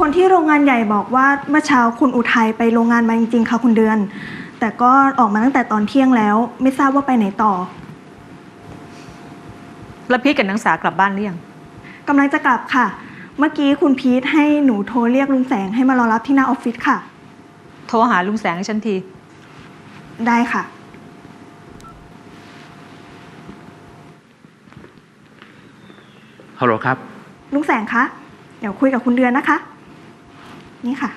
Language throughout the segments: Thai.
คนที่โรงงานใหญ่บอกว่าเมื่อเช้าคุณอุทัยไปโรงงานมาจริงๆค่ะคุณเดือน แต่ก็ออกมาตั้งแต่ตอนเที่ยงแล้ว ไม่ทราบว่าไปไหนต่อแล้วพีทกับนางสากลับบ้านหรือยังกำลังจะกลับค่ะ เมื่อกี้คุณพีทให้หนูโทรเรียกลุงแสงให้มารอรับที่หน้าออฟฟิศค่ะ โทรหาลุงแสงให้ฉันที ได้ค่ะ ฮัลโหลครับ ลุงแสงคะ เดี๋ยวคุยกับคุณเดือนนะคะ นี่ค่ะ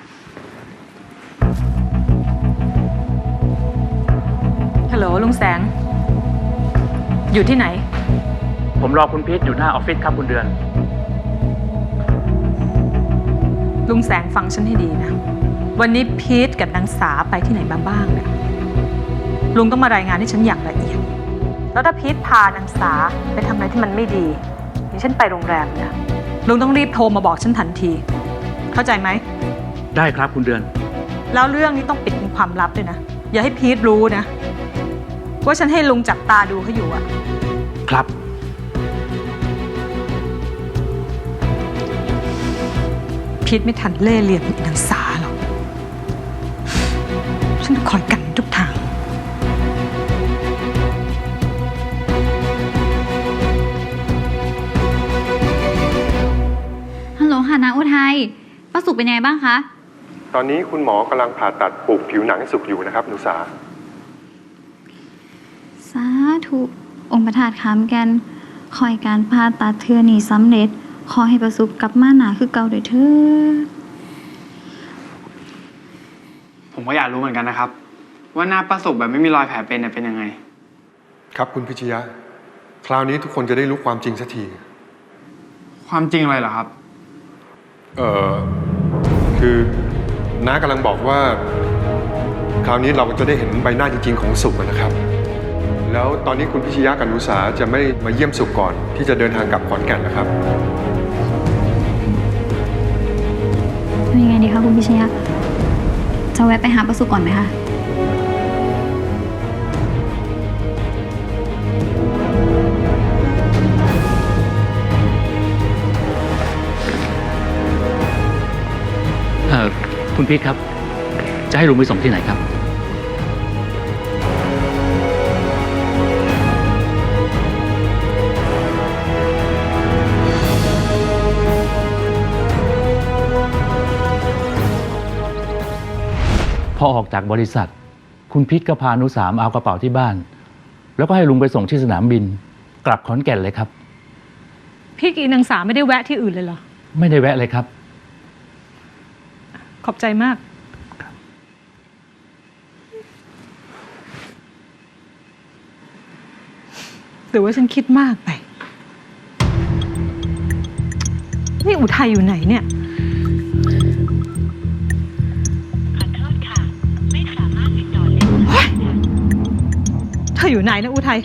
ฮัลโหลลุงแสง อยู่ที่ไหน ผมรอคุณพีทอยู่หน้าออฟฟิศครับคุณเดือน ลุงแสงฟังฉันให้ดีนะ วันนี้พีทกับนางสาไปที่ไหนมาบ้างเนี่ยลุงต้องมารายงานให้ฉันอย่างละเอียด แล้วถ้าพีทพานางสาไปทำอะไรที่มันไม่ดีอย่างเช่นไปโรงแรมเนี่ยลุงต้องรีบโทรมาบอกฉันทันที เข้าใจไหม ได้ครับคุณเดือน แล้วเรื่องนี้ต้องปิดเป็นความลับด้วยนะ อย่าให้พีทรู้นะ ว่าฉันให้ลุงจับตาดูเขาอยู่อะครับ พีทไม่ทันเล่ห์เหลี่ยมอีกนางสาหรอก ฉันจะคอยกันทุกทาง ฮัลโหลค่ะนาอุทัยป้าสุกเป็นยังไงบ้างคะ ตอนนี้คุณหมอกำลังผ่าตัดปลูกผิวหนังให้สุกอยู่นะครับหนุสา สาธุองค์ประทาดคำกันคอยการผ่าตัดเทือนี่สำเร็จ ขอให้ประสุกกลับมาหนาคือเก่าเด้อเธอ ผมก็อยากรู้เหมือนกันนะครับ ว่าหน้าป้าสุกแบบไม่มีรอยแผลเป็นเนี่ยเป็นยังไง ครับคุณพิชยะ คราวนี้ทุกคนจะได้รู้ความจริงสักที ความจริงอะไรเหรอครับ เอ่อ คือ น้ากำลังบอกว่า คราวนี้เราจะได้เห็นใบหน้าจริง ๆ ของสุกนะครับ แล้วตอนนี้คุณพิชยะกับนุสาจะไม่มาเยี่ยมสุกก่อน ที่จะเดินทางกลับขอนแก่นนะครับเป็นยังไงดีคะคุณพิชยะจะแวะไปหาประสุกก่อนไหมคะ คุณพีทครับ จะให้ลุงไปส่งที่ไหนครับ พอออกจากบริษัท คุณพิทก็พานุสามเอากระเป๋าที่บ้าน แล้วก็ให้ลุงไปส่งที่สนามบิน กลับขอนแก่นเลยครับ พี่กีนางสาไม่ได้แวะที่อื่นเลยเหรอ ไม่ได้แวะเลยครับ ขอบใจมากหรือว่าฉันคิดมากไป นี่อุทัยอยู่ไหนเนี่ย ขอโทษค่ะ ไม่สามารถติดต่อได้ เธออยู่ไหนนะอุทัย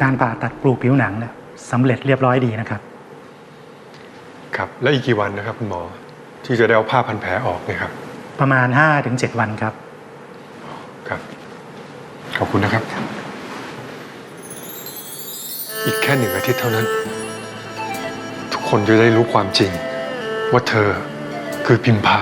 การผ่าตัดปลูกผิวหนังเนี่ยสำเร็จเรียบร้อยดีนะครับ ครับ และอีกกี่วันนะครับคุณหมอ ที่จะได้เอาผ้าพันแผลออกเนี่ยครับ ประมาณ 5-7 วันครับ ครับ ขอบคุณนะครับ อีกแค่หนึ่งอาทิตย์เท่านั้น ทุกคนจะได้รู้ความจริง ว่าเธอคือพิมพา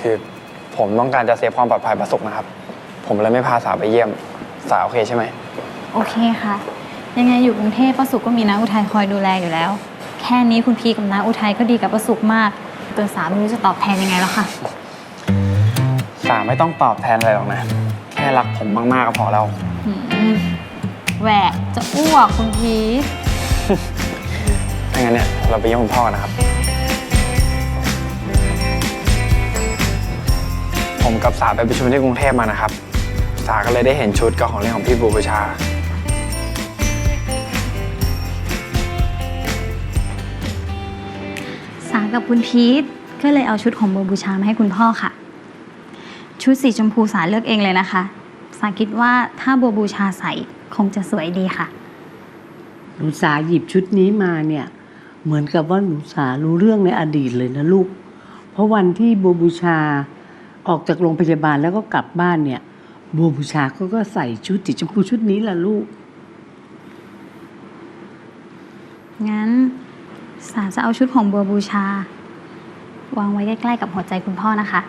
คือผมต้องการจะเซฟความปลอดภัยประสุกนะครับ ผมเลยไม่พาสาวไปเยี่ยม สาวโอเคใช่ไหม โอเคค่ะ ยังไงอยู่กรุงเทพประสุกก็มีนาอุทัยคอยดูแลอยู่แล้ว แค่นี้คุณพีกับนาอุทัยก็ดีกับประสุกมากตัวสาไม่รู้จะตอบแทนยังไงแล้วค่ะ สาวไม่ต้องตอบแทนอะไรหรอกนะ แค่รักผมมากๆก็พอแล้วหืมแหวกจะอ้วกคุณพีทถ้างั้นเนี่ยเราไปเยี่ยมคุณพ่อกันนะครับ ผมกับสาวไปประชุมที่กรุงเทพมานะครับ สาก็เลยได้เห็นชุดกับของเล่นของพี่บูบูชา สากับคุณพีทก็เลยเอาชุดของโบวบูชามาให้คุณพ่อค่ะ ชุดสีชมพูสาเลือกเองเลยนะคะ สาคิดว่าถ้าโบวบูชาใส่คงจะสวยดีค่ะ หนูสาหยิบชุดนี้มาเนี่ย เหมือนกับว่าหนูสารู้เรื่องในอดีตเลยนะลูก เพราะวันที่บัวบูชา ออกจากโรงพยาบาลแล้วก็กลับบ้านเนี่ยบัวบูชาเขาก็ใส่ชุดติดชมพูชุดนี้ล่ะลูก งั้นสาจะเอาชุดของบัวบูชา วางไว้ใกล้ๆกับหัวใจคุณพ่อนะคะ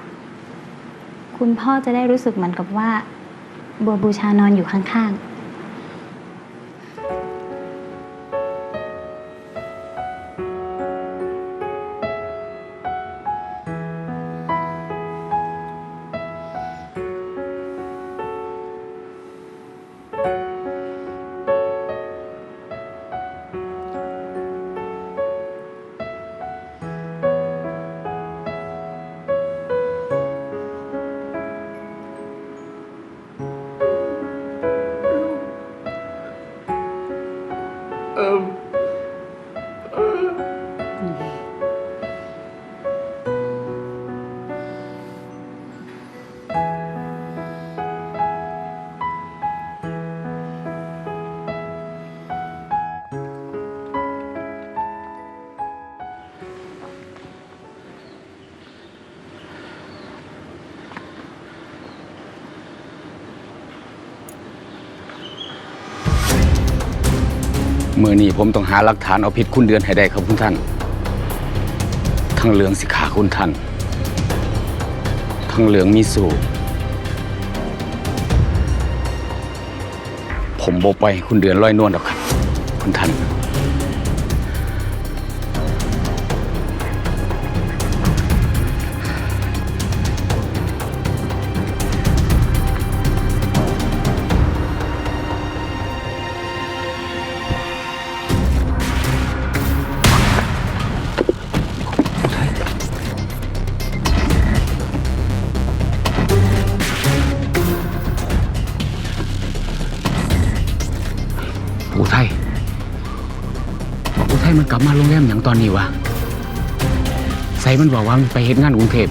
คุณพ่อจะได้รู้สึกเหมือนกับว่า บัวบูชานอนอยู่ข้างๆ มือนี้ผมต้องหาหลักฐานเอาผิดคุณเดือนให้ได้ครับคุณท่าน ทั้งเหลืองสิขาคุณท่าน ทั้งเหลืองมีสูผมบอกไปคุณเดือนร้อยนวลหรอกครับ คุณท่าน กลับมาโรงแรมอย่างตอนนี้วะใส่มันบอกว่ามันไปเฮ็ดงานกรุงเทพ